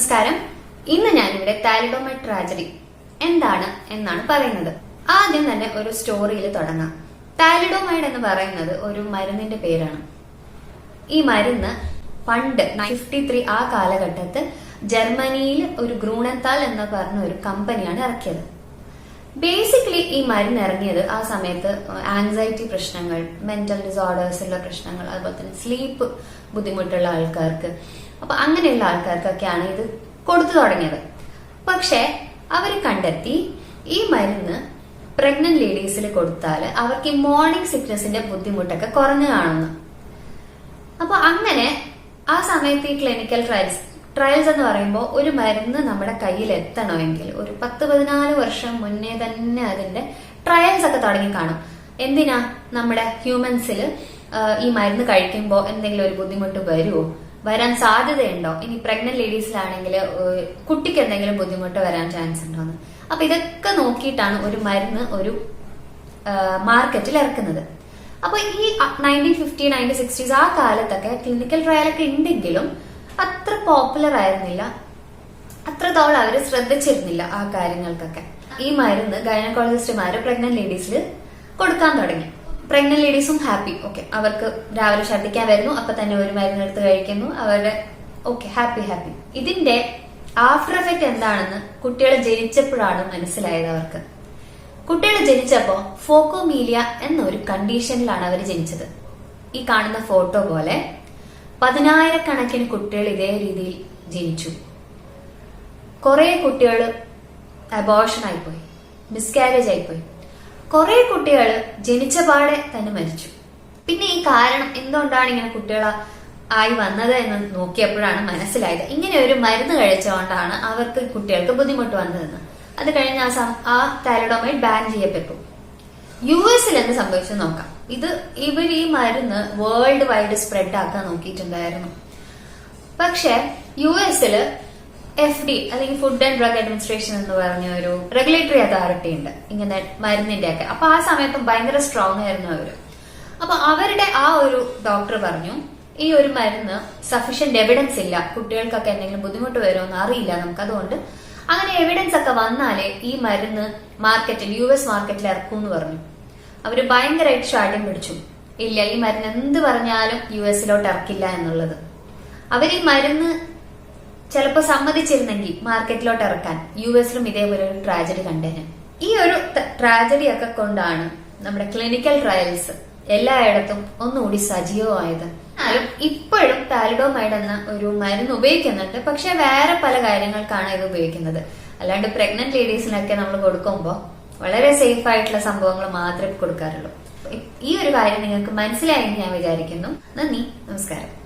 നമസ്കാരം. ഇന്ന് ഞാനിവിടെ താലിഡോമൈ ട്രാജഡി എന്താണ് എന്നാണ് പറയുന്നത്. ആദ്യം തന്നെ ഒരു സ്റ്റോറിയിൽ തുടങ്ങാം. താലിഡോമൈഡ് എന്ന് പറയുന്നത് ഒരു മരുന്നിന്റെ പേരാണ്. ഈ മരുന്ന് പണ്ട് ഫിഫ്റ്റി ത്രീ ആ കാലഘട്ടത്ത് ജർമ്മനിയിൽ ഒരു ഗ്രൂണത്താൽ എന്ന് പറഞ്ഞ ഒരു കമ്പനിയാണ് ഇറക്കിയത്. ബേസിക്കലി ഈ മരുന്ന് ഇറങ്ങിയത് ആ സമയത്ത് ആങ്സൈറ്റി പ്രശ്നങ്ങൾ മെന്റൽ ഡിസോർഡേഴ്സുള്ള പ്രശ്നങ്ങൾ അതുപോലെ തന്നെ സ്ലീപ്പ് ബുദ്ധിമുട്ടുള്ള ആൾക്കാർക്ക്. അപ്പൊ അങ്ങനെയുള്ള ആൾക്കാർക്കൊക്കെയാണ് ഇത് കൊടുത്തു തുടങ്ങിയത്. പക്ഷെ അവർ കണ്ടെത്തി ഈ മരുന്ന് പ്രഗ്നന്റ് ലേഡീസിൽ കൊടുത്താൽ അവർക്ക് ഈ മോർണിംഗ് സിക്നസിന്റെ ബുദ്ധിമുട്ടൊക്കെ കുറഞ്ഞു കാണുന്നു. അപ്പൊ അങ്ങനെ ആ സമയത്ത് ഈ ക്ലിനിക്കൽ ട്രയൽസ് ട്രയൽസ് എന്ന് പറയുമ്പോൾ ഒരു മരുന്ന് നമ്മുടെ കയ്യിൽ എത്തണമെങ്കിൽ ഒരു പത്ത് പതിനാല് വർഷം മുന്നേ തന്നെ അതിന്റെ ട്രയൽസ് ഒക്കെ തുടങ്ങി കാണും. എന്തിനാ? നമ്മുടെ ഹ്യൂമൻസിൽ ഈ മരുന്ന് കഴിക്കുമ്പോൾ എന്തെങ്കിലും ഒരു ബുദ്ധിമുട്ട് വരുമോ വരാൻ സാധ്യതയുണ്ടോ? ഇനി പ്രഗ്നന്റ് ലേഡീസിലാണെങ്കിൽ കുട്ടിക്ക് എന്തെങ്കിലും ബുദ്ധിമുട്ട് വരാൻ ചാൻസ് ഉണ്ടോ എന്ന് അപ്പൊ ഇതൊക്കെ നോക്കിയിട്ടാണ് ഒരു മരുന്ന് ഒരു മാർക്കറ്റിൽ ഇറക്കുന്നത്. അപ്പൊ ഈ നയന്റീൻ ഫിഫ്റ്റി നയന്റീൻ സിക്സ്റ്റീസ് ആ കാലത്തൊക്കെ ക്ലിനിക്കൽ ട്രയലൊക്കെ ഉണ്ടെങ്കിലും അത്ര പോപ്പുലർ ആയിരുന്നില്ല. അത്രത്തോളം അവർ ശ്രദ്ധിച്ചിരുന്നില്ല ആ കാര്യങ്ങൾക്കൊക്കെ. ഈ മരുന്ന് ഗൈനക്കോളജിസ്റ്റുമാര് പ്രഗ്നന്റ് ലേഡീസിൽ കൊടുക്കാൻ തുടങ്ങി. പ്രഗ്നന്റ് ലേഡീസും ഹാപ്പി ഓക്കെ അവർക്ക് രാവിലെ ഛർദ്ദിക്കാൻ വരുന്നു. അപ്പൊ തന്നെ ഒരു മരുന്ന് എടുത്ത് കഴിക്കുന്നു. അവരുടെ ഓക്കെ ഹാപ്പി ഹാപ്പി ഇതിന്റെ ആഫ്റ്റർ എഫക്ട് എന്താണെന്ന് കുട്ടികൾ ജനിച്ചപ്പോഴാണ് മനസ്സിലായത് അവർക്ക്. കുട്ടികൾ ജനിച്ചപ്പോ ഫോക്കോമീലിയ എന്നൊരു കണ്ടീഷനിലാണ് അവർ ജനിച്ചത്. ഈ കാണുന്ന ഫോട്ടോ പോലെ പതിനായിരക്കണക്കിന് കുട്ടികൾ ഇതേ രീതിയിൽ ജനിച്ചു. കുറെ കുട്ടികൾ അബോർഷൻ ആയിപ്പോയി മിസ്കാരേജ് ആയിപ്പോയി. കുറെ കുട്ടികൾ ജനിച്ച പാടെ തന്നെ മരിച്ചു. പിന്നെ ഈ കാരണം എന്തുകൊണ്ടാണ് ഇങ്ങനെ കുട്ടികൾ ആയി വന്നത് എന്ന് നോക്കിയപ്പോഴാണ് മനസ്സിലായത്. ഇങ്ങനെ ഒരു മരുന്ന് കഴിച്ചുകൊണ്ടാണ് അവർക്ക് കുട്ടികൾക്ക് ബുദ്ധിമുട്ട് വന്നതെന്ന്. അത് കഴിഞ്ഞ് ആ താലഡോമൈഡ് ബാൻ ചെയ്യപ്പെട്ടു. യു എസിൽ എന്ത് സംഭവിച്ചു നോക്കാം. ഇത് ഇവർ ഈ മരുന്ന് വേൾഡ് വൈഡ് സ്പ്രെഡ് ആക്കാൻ നോക്കിയിട്ടുണ്ടായിരുന്നു. പക്ഷെ യു എസിൽ എഫ് ഡി അല്ലെങ്കിൽ ഫുഡ് ആൻഡ് ഡ്രഗ് അഡ്മിനിസ്ട്രേഷൻ എന്ന് പറഞ്ഞ ഒരു റെഗുലേറ്ററി അതോറിറ്റി ഉണ്ട്. ഇങ്ങനെ മരുന്നിന്റെ ഒക്കെ അപ്പൊ ആ സമയത്തും ഭയങ്കര സ്ട്രോങ് ആയിരുന്നു അവർ. അപ്പൊ അവരുടെ ആ ഒരു ഡോക്ടർ പറഞ്ഞു ഈ ഒരു മരുന്ന് സഫീഷ്യന്റ് എവിഡൻസ് ഇല്ല. കുട്ടികൾക്കൊക്കെ എന്തെങ്കിലും ബുദ്ധിമുട്ട് വരുമെന്ന് അറിയില്ല നമുക്ക് അതുകൊണ്ട്. അങ്ങനെ എവിഡൻസ് ഒക്കെ വന്നാലേ ഈ മരുന്ന് മാർക്കറ്റിൽ യു എസ് മാർക്കറ്റിൽ ഇറക്കൂ എന്ന് പറഞ്ഞു. അവർ ഭയങ്കരമായിട്ട് ഷാഠ്യം പിടിച്ചു. ഇല്ല ഈ മരുന്ന് എന്ത് പറഞ്ഞാലും യു എസിലോട്ട് ഇറക്കില്ല എന്നുള്ളത്. അവർ ഈ മരുന്ന് ചിലപ്പോൾ സമ്മതിച്ചിരുന്നെങ്കിൽ മാർക്കറ്റിലോട്ട് ഇറക്കാൻ യു എസിലും ഇതേപോലെ ഒരു ട്രാജഡി കണ്ടേനെ. ഈ ഒരു ട്രാജഡി ഒക്കെ കൊണ്ടാണ് നമ്മുടെ ക്ലിനിക്കൽ ട്രയൽസ് എല്ലായിടത്തും ഒന്നുകൂടി സജീവമായത്. എന്നാലും ഇപ്പോഴും താലിഡോമൈഡ് എന്ന ഒരു മരുന്ന് ഉപയോഗിക്കുന്നുണ്ട്. പക്ഷെ വേറെ പല കാര്യങ്ങൾക്കാണ് ഇത് ഉപയോഗിക്കുന്നത്. അല്ലാണ്ട് പ്രഗ്നന്റ് ലേഡീസിനൊക്കെ നമ്മൾ കൊടുക്കുമ്പോൾ വളരെ സേഫ് ആയിട്ടുള്ള സംഭവങ്ങൾ മാത്രമേ കൊടുക്കാറുള്ളൂ. ഈ ഒരു കാര്യം നിങ്ങൾക്ക് മനസ്സിലായെന്ന് ഞാൻ വിചാരിക്കുന്നു. നന്ദി. നമസ്കാരം.